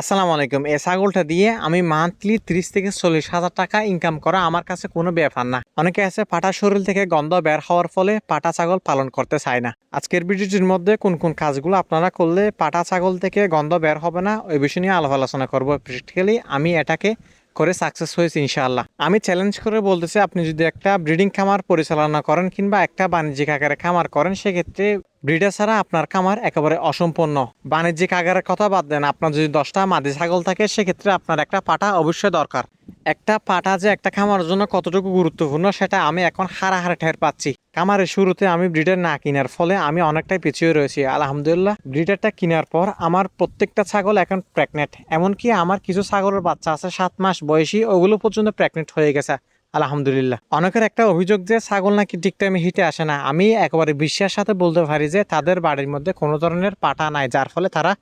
আসসালামু আলাইকুম। এই ছাগলটা দিয়ে আমি মান্থলি ত্রিশ থেকে চল্লিশ হাজার টাকা ইনকাম করা আমার কাছে কোনো ব্যাপার না। অনেকে আছে পাটা শরীর থেকে গন্ধ বের হওয়ার ফলে পাটা ছাগল পালন করতে চায় না। আজকের ভিডিওটির মধ্যে কোন কোন কাজগুলো আপনারা করলে পাটা ছাগল থেকে গন্ধ বের হবে না, ওই বিষয় নিয়ে আলাপ আলোচনা করব। প্র্যাকটিক্যালি আমি এটাকে করে সাকসেস হয়েছে ইনশাআল্লাহ। আমি চ্যালেঞ্জ করে বলতেছি, আপনি যদি একটা ব্রিডিং খামার পরিচালনা করেন কিংবা একটা বাণিজ্যিক আকারে খামার করেন, সেক্ষেত্রে ব্রিডার ছাড়া আপনার খামার একেবারে অসম্পূর্ণ। বাণিজ্যিক আকারের কথা বাদ দেন, আপনার যদি দশটা মাদি ছাগল থাকে, সেক্ষেত্রে আপনার একটা পাটা অবশ্যই দরকার। একটা পাটা যে একটা খামারের জন্য কতটুকু গুরুত্বপূর্ণ, সেটা আমি এখন হারাহারে ঠের পাচ্ছি। খামারের শুরুতে আমি ব্রিডার না কেনার ফলে আমি অনেকটাই পিছিয়ে রয়েছি। আলহামদুলিল্লাহ, ব্রিডারটা কেনার পর আমার প্রত্যেকটা ছাগল এখন প্রেগনেন্ট। এমনকি আমার কিছু ছাগলের বাচ্চা আছে, সাত মাস বয়সী, ওগুলো পর্যন্ত প্রেগনেন্ট হয়ে গেছে। আলহামদুলিল্লাহ। অনেকের একটা অভিযোগ যে, ছাগল নাকি ঠিক টাইমে হিটে আসে না। আমি একেবারে বিশ্বাসের সাথে বলতে পারি যে, তাদের বাড়ির মধ্যে কোনো ধরনের পাটা নাই, যার ফলে তারা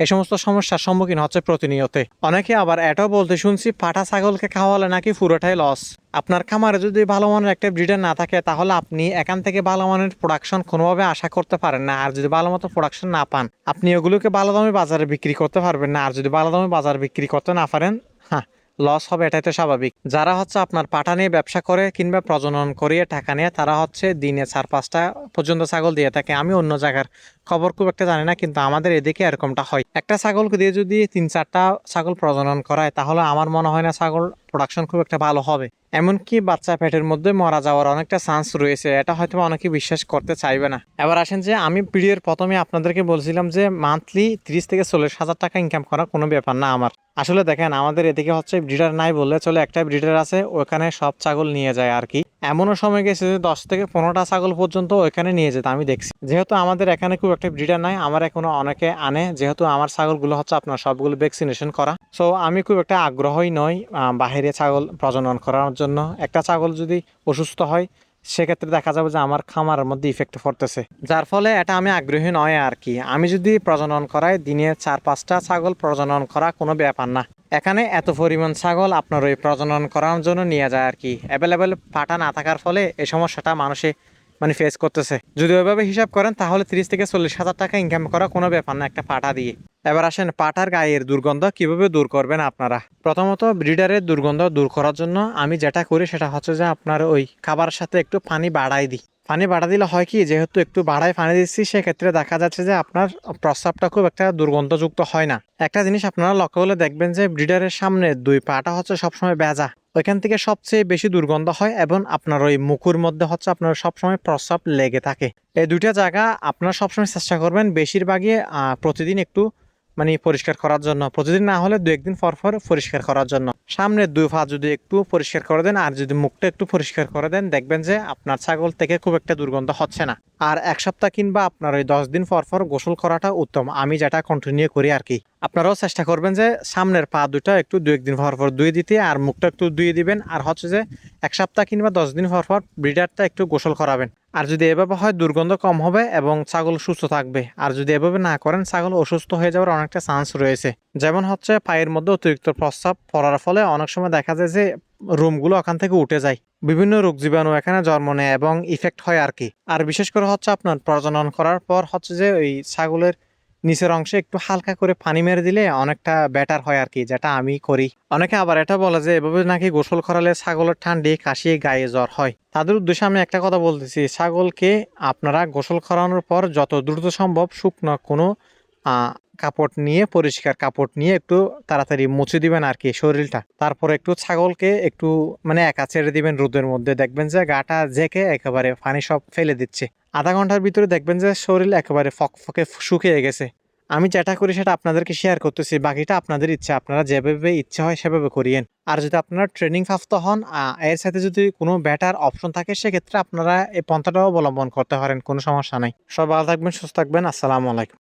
এ সমস্ত সমস্যার সম্মুখীন হচ্ছে প্রতিনিয়ত অনেকে আবার এটাও বলতে শুনছি, পাটা ছাগলকে খাওয়ালে নাকি পুরোটাই লস আপনার খামারে যদি ভালো মানের একটা ব্রিডার না থাকে, তাহলে আপনি এখান থেকে ভালো মানের প্রোডাকশন কোনোভাবে আশা করতে পারেন না। আর যদি ভালো মতো প্রোডাকশন না পান, আপনি ওগুলোকে ভালো দামে বাজারে বিক্রি করতে পারবেন না। আর যদি ভালো দামে বাজারে বিক্রি করতে না পারেন হ্যাঁ লস হবে, এটাই তো স্বাভাবিক। যারা হচ্ছে আপনার পাটা নিয়ে ব্যবসা করে কিংবা প্রজনন করিয়ে টাকা নিয়ে, তারা হচ্ছে দিনে চার, পাঁচটা পর্যন্ত ছাগল দিয়ে থাকে। আমি অন্য জায়গার খবর খুব একটা জানি না, কিন্তু আমাদের এদিকে এরকমটা হয়। একটা ছাগল দিয়ে যদি তিন, চারটা ছাগল প্রজনন করায়, তাহলে আমার মনে হয় না ছাগল প্রোডাকশন খুব একটা ভালো হবে। এমনকি বাচ্চা পেটের মধ্যে মরা যাওয়ার অনেকটা চান্স রয়েছে, এটা হয়তো অনেকে বিশ্বাস করতে চাইবে না। এবার আসেন যে, আমি পিরিয়ড প্রথমে আপনাদেরকে বলছিলাম যে মান্থলি তিরিশ থেকে চল্লিশ হাজার টাকা ইনকাম করা কোনো ব্যাপার না আমার। আসলে দেখেন, আমাদের এদিকে হচ্ছে ব্রিডার নাই বললে চলে, একটা ব্রিডার আছে, ওখানে সব ছাগল নিয়ে যায় আর কি। এমনও সময় গেছে যে দশ থেকে পনেরোটা ছাগল পর্যন্ত ওইখানে নিয়ে যেত, আমি দেখছি। যেহেতু আমাদের এখানে খুব একটা ব্রিডার নাই, আমার এখনও অনেকে আনে, যেহেতু আমার ছাগলগুলো হচ্ছে আপনার সবগুলো ভ্যাকসিনেশন করা। সো আমি খুব একটা আগ্রহই নই বাহিরে ছাগল প্রজনন করার জন্য। একটা ছাগল যদি অসুস্থ হয় সেক্ষেত্রে দেখা যাবে যে আমার খামারের মধ্যে ইফেক্ট পড়তেছে। যার ফলে এটা আমি আগ্রহী নয় আর কি। আমি যদি প্রজনন করাই, দিনে চার, পাঁচটা ছাগল প্রজনন করা কোনো ব্যাপার না। এখানে এত পরিমাণ ছাগল আপনার ওই প্রজনন করার জন্য নিয়ে যায় আর কি। অ্যাভেলেবেল পাটা না থাকার ফলে এই সমস্যাটা মানুষে মানে ফেস করতেছে। যদি ওইভাবে হিসাব করেন, তাহলে তিরিশ থেকে চল্লিশ হাজার টাকা ইনকাম করা কোনো ব্যাপার না একটা পাটা দিয়ে। এবার আসেন পাটার গায়ের দুর্গন্ধ কীভাবে দূর করবেন আপনারা? প্রথমত ব্রিডারের দুর্গন্ধ দূর করার জন্য আমি যেটা করি সেটা হচ্ছে যে আপনার ওই খাবারের সাথে একটু পানি বাড়াই দিই। পানি বাড়া দিলে হয় কি, যেহেতু একটু বাড়ায় পানি দিচ্ছি, সেক্ষেত্রে দেখা যাচ্ছে যে আপনার প্রস্রাবটা খুব একটা দুর্গন্ধযুক্ত হয় না। একটা জিনিস আপনারা লক্ষ্য করলে দেখবেন যে ব্রিডারের সামনে দুই পাটা হচ্ছে সবসময় বেজা ওইখান থেকে সবচেয়ে বেশি দুর্গন্ধ হয় এবং আপনার ওই মুখের মধ্যে হচ্ছে আপনার সবসময় প্রস্রাব লেগে থাকে। এই দুইটা জায়গা আপনারা সবসময় চেষ্টা করবেন। বেশিরভাগই প্রতিদিন একটু মানে পরিষ্কার করার জন্য প্রতিদিন না হলে দু একদিন পর পর পরিষ্কার করার জন্য। সামনের দুই পা যদি একটু পরিষ্কার করে দেন আর যদি মুখটা একটু পরিষ্কার করে দেন, দেখবেন যে আপনার ছাগল থেকে খুব একটা দুর্গন্ধ হচ্ছে না। আর এক সপ্তাহ কিংবা আপনার ওই দশ দিন পর পর গোসল করাটা উত্তম। আমি যেটা কন্টিনিউ করি আর কি। আপনারাও চেষ্টা করবেন যে সামনের পা দুটো একটু দু একদিন পর পর ধুয়ে দিতে আর মুখটা একটু ধুয়ে দিবেন। আর হচ্ছে যে এক সপ্তাহ কিংবা দশ দিন পর পর ব্রিডারটা একটু গোসল করাবেন। আর যদি এভাবে হয় দুর্গন্ধ কম হবে এবং ছাগল সুস্থ থাকবে। আর যদি এভাবে না করেন, ছাগল অসুস্থ হয়ে যাওয়ার অনেকটা চান্স রয়েছে। যেমন হচ্ছে পায়ের মধ্যে অতিরিক্ত প্রস্রাব পড়ার ফলে অনেক সময় দেখা যায় যে রুমগুলো ওখান থেকে উঠে যায়। বিভিন্ন রোগ জীবাণু এখানে জন্ম নেয় এবং ইফেক্ট হয় আর কি। আর বিশেষ করে হচ্ছে আপনার প্রজনন করার পর হচ্ছে যে ওই ছাগলের নিচের অংশে একটু হালকা করে পানি মেরে দিলে অনেকটা বেটার হয় আর কি, যেটা আমি করি। অনেকে আবার এটা বলে যে, এভাবে নাকি গোসল করালে ছাগলের ঠান্ডি, কাশি, গায়ে জ্বর হয়? তাদের উদ্দেশ্যে আমি একটা কথা বলতেছি, ছাগলকে আপনারা গোসল করানোর পর যত দ্রুত সম্ভব শুকনো কোনো কাপড় নিয়ে, পরিষ্কার কাপড় নিয়ে একটু তাড়াতাড়ি মুছে দিবেন আর কি শরীরটা। তারপর একটু ছাগলকে একটু মানে একা ছেড়ে দিবেন রোদের মধ্যে। দেখবেন যে গাটা জেকে একেবারে পানি সব ফেলে দিচ্ছে। আধা ঘণ্টার ভিতরে দেখবেন যে শরীর একেবারে ফকফকে শুকিয়ে গেছে। আমি যেটা করি সেটা আপনাদেরকে শেয়ার করতেছি। বাকিটা আপনাদের ইচ্ছা। আপনারা যেভাবে ইচ্ছা হয় সেভাবে করিয়েন। আর যদি আপনারা ট্রেনিং প্রাপ্ত হন এর সাথে যদি কোনো ব্যাটার অপশন থাকে, সেক্ষেত্রে আপনারা এই পন্থাটাও অবলম্বন করতে পারেন। কোনো সমস্যা নাই। সব ভালো থাকবেন, সুস্থ থাকবেন। আসসালামু আলাইকুম।